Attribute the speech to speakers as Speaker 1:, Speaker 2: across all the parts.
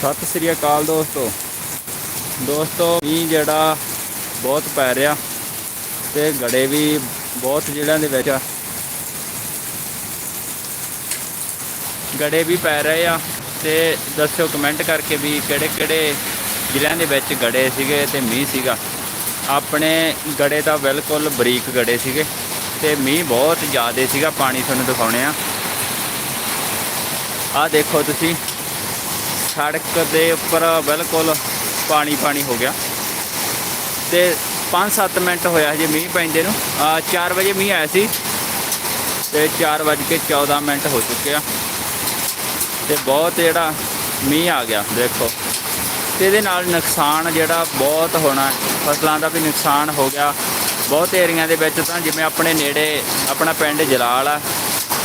Speaker 1: ਸਤਿ ਸ੍ਰੀ ਅਕਾਲ ਦੋਸਤੋ। ਦੋਸਤੋ, ਮੀਂਹ ਜਿਹੜਾ ਬਹੁਤ ਪੈ ਰਿਹਾ ਤੇ ਗੜੇ ਵੀ ਬਹੁਤ ਜਿਹੜਿਆਂ ਦੇ ਵਿੱਚ ਆ। ਗੜੇ ਵੀ ਪੈ ਰਹੇ ਆ ਤੇ ਦੱਸਿਓ ਕਮੈਂਟ ਕਰਕੇ ਵੀ ਕਿਹੜੇ ਕਿਹੜੇ ਜ਼ਿਲ੍ਹਿਆਂ ਦੇ ਵਿੱਚ ਗੜੇ ਸੀਗੇ ਤੇ ਮੀਂਹ ਸੀਗਾ। ਆਪਣੇ ਗੜੇ ਤਾਂ ਬਿਲਕੁਲ ਬਰੀਕ ਗੜੇ ਸੀਗੇ ਤੇ ਮੀਂਹ ਬਹੁਤ ਜ਼ਿਆਦਾ ਸੀਗਾ, ਪਾਣੀ ਤੁਹਾਨੂੰ ਦਿਖਾਉਣੇ ਆ। ਆਹ ਦੇਖੋ ਤੁਸੀਂ ਸੜਕ ਦੇ ਉੱਪਰ ਬਿਲਕੁਲ ਪਾਣੀ ਪਾਣੀ ਹੋ ਗਿਆ। ਤੇ 5-7 ਮਿੰਟ ਹੋਇਆ ਹਜੇ ਮੀਂਹ ਪੈਂਦੇ ਨੂੰ। ਆ 4 ਵਜੇ ਮੀਂਹ ਆਇਆ ਸੀ ਤੇ 4 ਵੱਜ ਕੇ 14 ਮਿੰਟ ਹੋ ਚੁੱਕੇ ਆ। ਤੇ ਬਹੁਤ ਜਿਹੜਾ ਮੀਂਹ ਆ ਗਿਆ, ਦੇਖੋ। ਤੇ ਇਹਦੇ ਨਾਲ ਨੁਕਸਾਨ ਜਿਹੜਾ ਬਹੁਤ ਹੋਣਾ, ਫਸਲਾਂ ਦਾ ਵੀ ਨੁਕਸਾਨ ਹੋ ਗਿਆ। ਬਹੁਤ ਏਰੀਆਂ ਦੇ ਵਿੱਚ ਤਾਂ ਜਿਵੇਂ ਆਪਣੇ ਨੇੜੇ, ਆਪਣਾ ਪਿੰਡ ਜਲਾਲ ਆ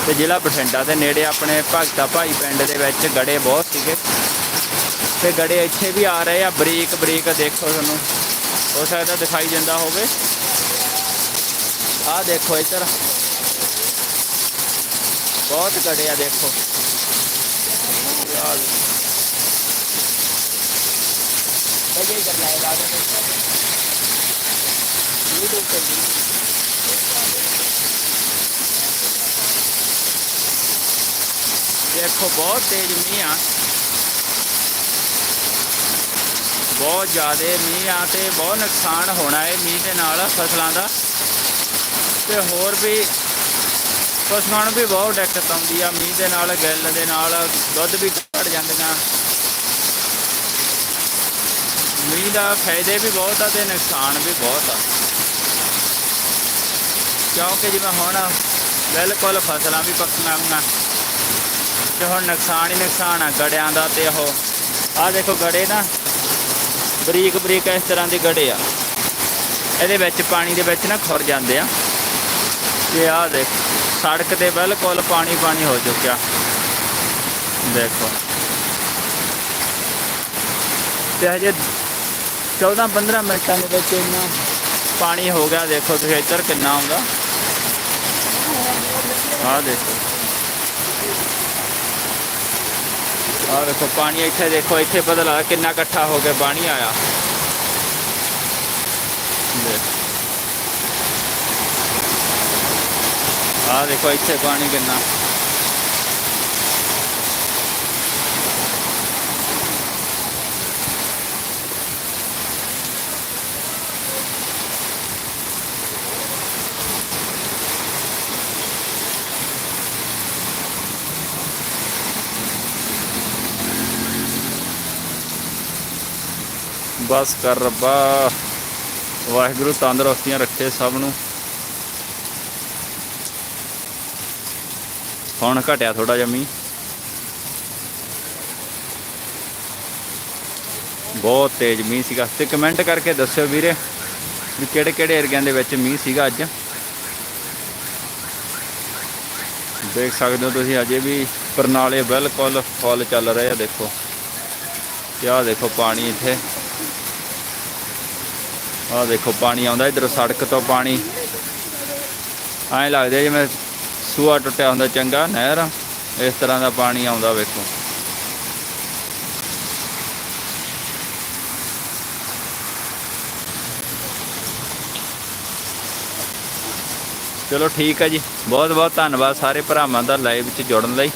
Speaker 1: ਤੇ ਜ਼ਿਲ੍ਹਾ ਬਠਿੰਡਾ ਦੇ ਨੇੜੇ ਆਪਣੇ ਭਗਤਾ ਭਾਈ ਪਿੰਡ ਦੇ ਵਿੱਚ ਗੜੇ ਬਹੁਤ ਸੀਗੇ। ਤੇ ਗੜੇ ਇੱਥੇ ਵੀ ਆ ਰਹੇ ਆ। ਬਰੀਕ ਬਰੀਕ ਦੇਖੋ ਤੁਹਾਨੂੰ। ਹੋ ਸਕਦਾ ਦਿਖਾਈ ਦਿੰਦਾ ਹੋਵੇ। ਆਹ ਦੇਖੋ ਇੱਧਰ। ਬਹੁਤ ਗੜੇ ਆ, ਦੇਖੋ। ਯਾਰ ਬਜੇ ਕਰ ਲਾਇਆ ਬਾਅਦ ਵਿੱਚ YouTube ਦੇਖੋ, ਬਹੁਤ ਤੇਜ਼ ਮੀਂਹ ਆ। ਬਹੁਤ ਜ਼ਿਆਦਾ ਮੀਂਹ ਆ ਤੇ ਬਹੁਤ ਨੁਕਸਾਨ ਹੋਣਾ ਹੈ ਮੀਂਹ ਦੇ ਨਾਲ ਫਸਲਾਂ ਦਾ। ਤੇ ਹੋਰ ਵੀ ਪਸ਼ੂਆਂ ਨੂੰ ਵੀ ਬਹੁਤ ਦਿੱਕਤ ਆਉਂਦੀ ਆ ਮੀਂਹ ਦੇ ਨਾਲ, ਗਿੱਲ ਦੇ ਨਾਲ, ਦੁੱਧ ਵੀ ਘਟ ਜਾਂਦੀਆਂ। ਮੀਂਹ ਦਾ ਫਾਇਦੇ ਵੀ ਬਹੁਤ ਆ ਤੇ ਨੁਕਸਾਨ ਵੀ ਬਹੁਤ ਆ। ਕਿਉਂਕਿ ਜਿਵੇਂ ਹੁਣ ਬਿਲਕੁਲ ਫਸਲਾਂ ਵੀ ਪੱਕੀਆਂ ਹੋਈਆਂ। ਤੇ ਹੁਣ ਨੁਕਸਾਨ ਹੀ ਨੁਕਸਾਨ ਆ ਗੜਿਆਂ ਦਾ ਤੇ ਉਹ, ਆਹ ਦੇਖੋ ਗੜੇ ਨਾ। ਬਰੀਕ ਬਰੀਕ ਇਸ ਤਰ੍ਹਾਂ ਦੇ ਗੜੇ ਆ। ਇਹਦੇ ਵਿੱਚ ਪਾਣੀ ਦੇ ਵਿੱਚ ਨਾ ਖੁਰ ਜਾਂਦੇ ਆ। ਤੇ ਆਹ ਦੇਖ, ਸੜਕ ਤੇ ਬਿਲਕੁਲ ਪਾਣੀ ਪਾਣੀ ਹੋ ਚੁੱਕਿਆ। ਦੇਖੋ। ਤੇ ਹਜੇ 14 15 ਮਿੰਟਾਂ ਦੇ ਵਿੱਚ ਇੰਨਾ ਪਾਣੀ ਹੋ ਗਿਆ। ਦੇਖੋ ਤੁਸੀਂ ਇੱਧਰ ਕਿੰਨਾ ਆਉਂਦਾ। ਆਹ ਦੇਖੋ। ਆਹ ਦੇਖੋ, ਪਾਣੀ ਇੱਥੇ ਦੇਖੋ, ਇੱਥੇ ਪਤਾ ਲੱਗਾ ਕਿੰਨਾ ਇਕੱਠਾ ਹੋ ਕੇ ਪਾਣੀ ਆਇਆ। ਦੇਖ। ਆਹ ਦੇਖੋ, ਇੱਥੇ ਪਾਣੀ ਕਿੰਨਾ ਬਸ ਕਰ ਰੱਬਾ। ਵਾਹਿਗੁਰੂ ਤੰਦਰੁਸਤੀਆਂ ਰੱਖੇ ਸਭ ਨੂੰ। ਹੁਣ ਘਟਿਆ ਥੋੜਾ ਜਿਹਾ ਮੀਂਹ। ਬਹੁਤ ਤੇਜ਼ ਮੀਂਹ ਸੀਗਾ। ਤੇ ਕਮੈਂਟ ਕਰਕੇ ਦੱਸਿਓ ਵੀਰੇ ਵੀ ਕਿਹੜੇ ਕਿਹੜੇ ਏਰੀਆ ਦੇ ਵਿੱਚ ਮੀਂਹ ਸੀਗਾ ਅੱਜ। ਦੇਖ ਸਕਦੇ ਹੋ ਤੁਸੀਂ ਅਜੇ ਵੀ ਪਰਨਾਲੇ ਬਿਲਕੁਲ ਫੁੱਲ ਚੱਲ ਰਹੇ ਆ ਦੇਖੋ ਕਿਆ ਦੇਖੋ ਪਾਣੀ ਇੱਥੇ। ਆਹ ਦੇਖੋ, ਪਾਣੀ ਆਉਂਦਾ ਇਧਰ ਸੜਕ ਤੋਂ ਪਾਣੀ। ਐਂ ਲੱਗਦਾ ਜਿਵੇਂ ਸੂਆ ਟੁੱਟਿਆ ਹੁੰਦਾ ਚੰਗਾ ਨਹਿਰ। ਇਸ ਤਰ੍ਹਾਂ ਦਾ ਪਾਣੀ ਆਉਂਦਾ ਵੇਖੋ। ਚਲੋ ਠੀਕ ਹੈ ਜੀ। ਬਹੁਤ ਬਹੁਤ ਧੰਨਵਾਦ ਸਾਰੇ ਭਰਾਵਾਂ ਦਾ ਲਾਈਵ ਵਿੱਚ ਜੁੜਨ ਲਈ।